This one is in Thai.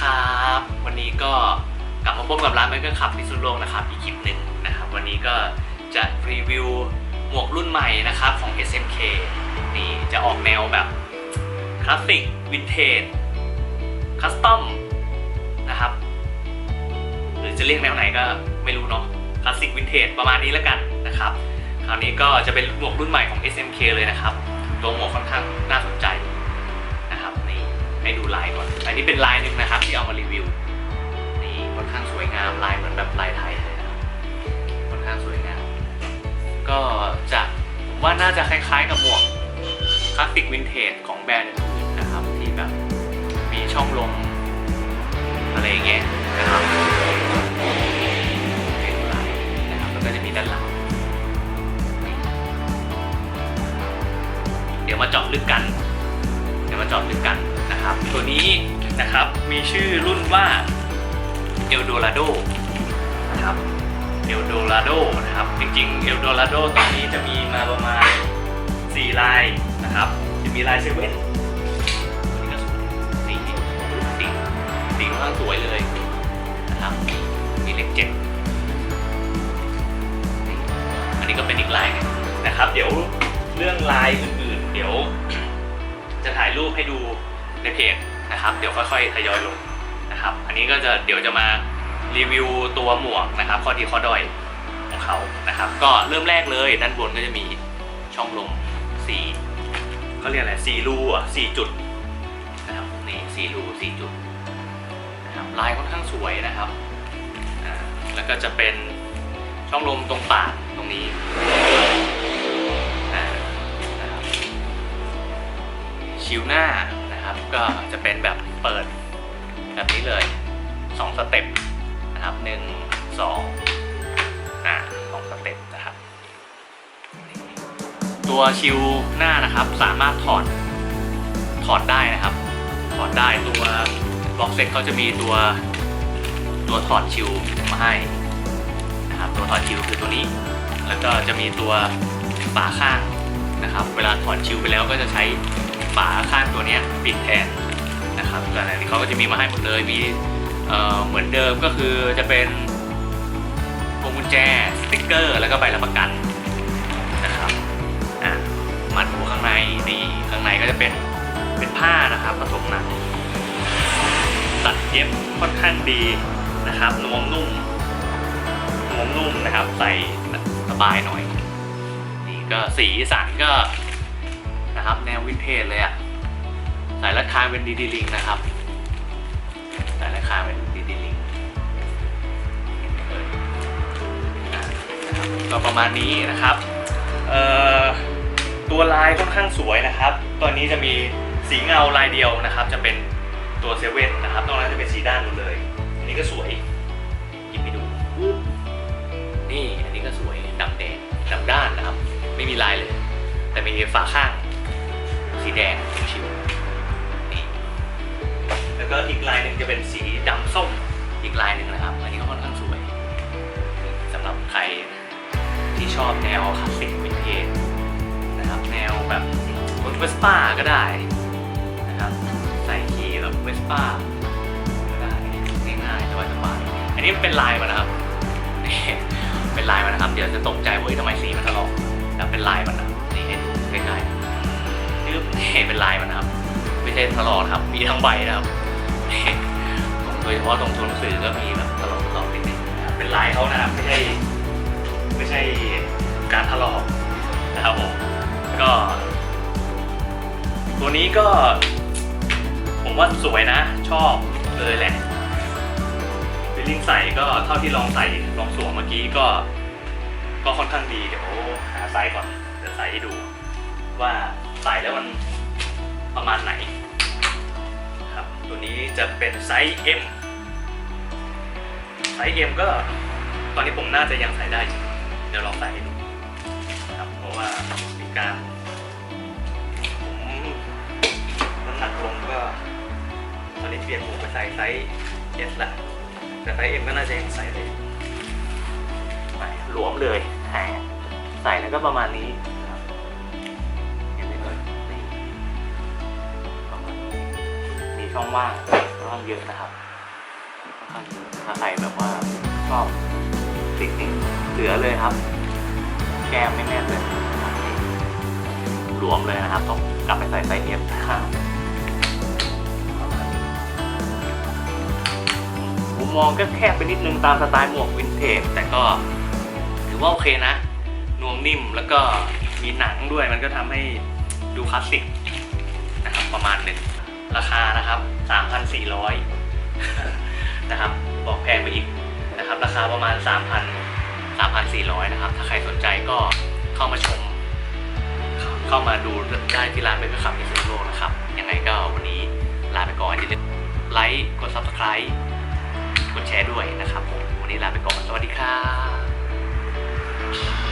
ครับ วันนี้ก็กลับมาพบกับร้านไมเคิลขับพิสุโลกนะครับอีกคลิปหนึ่งนะครับ วันนี้ก็จะรีวิวหมวกรุ่นใหม่นะครับของ SMK นี่จะออกแนวแบบคลาสสิกวินเทจคัสตอมนะครับ หรือจะเรียกแนวไหนก็ไม่รู้เนาะคลาสสิกวินเทจประมาณนี้แล้วกันนะครับ คราวนี้ก็จะเป็นหมวกรุ่นใหม่ของ SMK เลยนะครับ ตัวหมวกค่อนข้างน่าสนใจ ให้ดูลายก่อน อันนี้เป็นลายหนึ่งนะครับ ที่เอามารีวิว นี่ค่อนข้างสวยงามลายเหมือนแบบลายไทยเลยนะครับค่อนข้างสวยงาม ก็จะผมว่าน่าจะคล้ายๆกับหมวกคลาสสิกวินเทจของแบรนด์อื่นๆนะครับ ที่แบบมีช่องลมอะไรเงี้ยนะครับให้ดูลายนะครับแล้วก็จะมีด้านหลังเดี๋ยวมาเจาะลึกกัน เดี๋ยวมาเจาะลึกกัน นะครับ ตัวนี้นะครับมีชื่อรุ่นว่าเอลโดราโดนะครับเอลโดราโดนะครับ จริงๆเอลโดราโดตอนนี้จะมีมาประมาณ 4 ลายนะครับ จะมีลายเซเว่นนี่ก็สวยสีสีสีค่อนข้างสวยเลยนะครับมีเลขเจ็ดอันนี้ก็เป็นอีกลายหนึงนะครับ เดี๋ยวเรื่องลายอื่นๆ เดี๋ยว จะถ่ายรูปให้ดู ในเพจนะครับ เดี๋ยวค่อยๆทยอยลงนะครับ อันนี้ก็จะเดี๋ยวจะมารีวิวตัวหมวกนะครับข้อดีข้อด้อยของเขานะครับ ก็เริ่มแรกเลยด้านบนก็จะมีช่องลมสีเขาเรียกอะไรสีรูอะสี่จุดนะครับนี่สี่รูสี่จุดนะครับลายค่อนข้างสวยนะครับแล้วก็จะเป็นช่องลมตรงปากตรงนี้นะครับชิวหน้า นะครับ ก็จะเป็นแบบเปิดแบบนี้เลย 2 สเต็ปนะครับหนึ่งสองอ่าสองสเต็ปนะครับตัวชิวหน้านะครับสามารถถอดถอดได้นะครับ ถอดได้ตัวบล็อกเซ็ตเขาจะมีตัวตัวถอดชิวมาให้นะครับตัวถอดชิวคือตัวนี้ แล้วก็จะมีตัวฝาข้างนะครับ เวลาถอดชิวไปแล้วก็จะใช้ ฝาข้างตัวนี้ปิดแทนนะครับแต่อันนี้เขาก็จะมีมาให้หมดเลยมีเเหมือนเดิมก็คือจะเป็นพวงกุญแจสติ๊กเกอร์ แล้วก็ใบรับประกันนะครับอะมัดหัวข้างในนี่ข้างในก็จะเป็นเป็นผ้านะครับผสมหนังตัดเย็บค่อนข้างดีนะครับนวมนุ่มนวมนุ่มนะครับใส่สบายหน่อยนี่ก็สีสันก็ นะครับ แนววินเทจเลยอะสายราคาเป็นดีดีลิงนะครับ สายราคาเป็นดีดีลิงเห็นไหมเอ่ยอะนะครับก็ประมาณนี้นะครับเอ่อตัวลายค่อนข้างสวยนะครับตัวนี้จะมีสีเงาลายเดียวนะครับ จะเป็นตัวเซเว่นนะครับตรงนั้นจะเป็นสีด้านหมดเลย อันนี้ก็สวยหยิบไปดู นี่อันนี้ก็สวยดำแดงดำด้านนะครับ ไม่มีลายเลย แต่มีฝาข้าง สีแดงชิวๆนี่แล้วก็อีกลายหนึ่งจะเป็นสีดำส้มอีกลายหนึ่งนะครับอันนี้ก็ค่อนข้างสวยสำหรับใครที่ชอบแนวคลาสสิกวินเทจนะครับแนวแบบรถเวสป้าก็ได้นะครับใส่ขี่แบบเวสป้าก็ได้ง่ายๆสบายๆอันนี้เป็นลายมันะครับเป็นลายมันะครับ เดี๋ยวจะตกใจว่าเฮ้ยทำไมสีมันถลอกแต่เป็นลายมัน ใช่ถลอกนะครับ มีทั้งใบนะครับนี่โดยเฉพาะตรงตัวหนังสือก็มีแบบถลอกถลอกนิดนึงครับเป็นลายเขานะครับไม่ใช่ไม่ใช่การถลอกนะครับผมก็ ตัวนี้ก็ ผมว่าสวยนะ ชอบเลยแหละฟีลลิ่งใส่ก็เท่าที่ลองใส่ลองสวมเมื่อกี้ก็ ก็ค่อนข้างดีเดี๋ยวหาไซส์ก่อนเดี๋ยวใส่ให้ดู ว่าใส่แล้วมันประมาณไหน ตัวนี้จะเป็นไซส์ M ไซส์ M ก็ตอนนี้ผมน่าจะยังใส่ได้ เดี๋ยวลองใส่ดูครับเพราะว่ามีการผมน้ำหนักลงก็ตอนนี้เปลี่ยนหมวกไปใส่ไซส์ S ละแต่ไซส์เอ็มก็น่าจะยังใส่เลยไปหลวมเลยใส่แล้วก็ประมาณนี้ ช่องว่างค่อนข้างเยอะนะครับค่อนข้างเยอะถ้าใครแบบว่าชอบติ๊กนี่เหลือเลยครับ แก้มไม่แน่นเลยหลวมเลยนะครับต้องกลับไปใส่ไซส์เอฟนะครับมุมมองก็แคบไปนิดนึงตามสไตล์หมวกวินเทจแต่ก็ถือว่าโอเคนะ นวมนิ่มแล้วก็มีหนังด้วยมันก็ทำให้ดูคลาสสิกนะครับประมาณหนึ่ง ราคานะครับ 3,400 นะครับ บอกแพงไปอีกนะครับ ราคาประมาณ 3,000 3,400 นะครับ ถ้าใครสนใจก็เข้ามาชม เข้ามาดูได้ที่ร้านเบเกอร์คับพิเศษโลนะครับ ยังไงก็วันนี้ลาไปก่อนอย่าลืมไลค์กด subscribe กดแชร์ด้วยนะครับผม วันนี้ลาไปก่อน สวัสดีครับ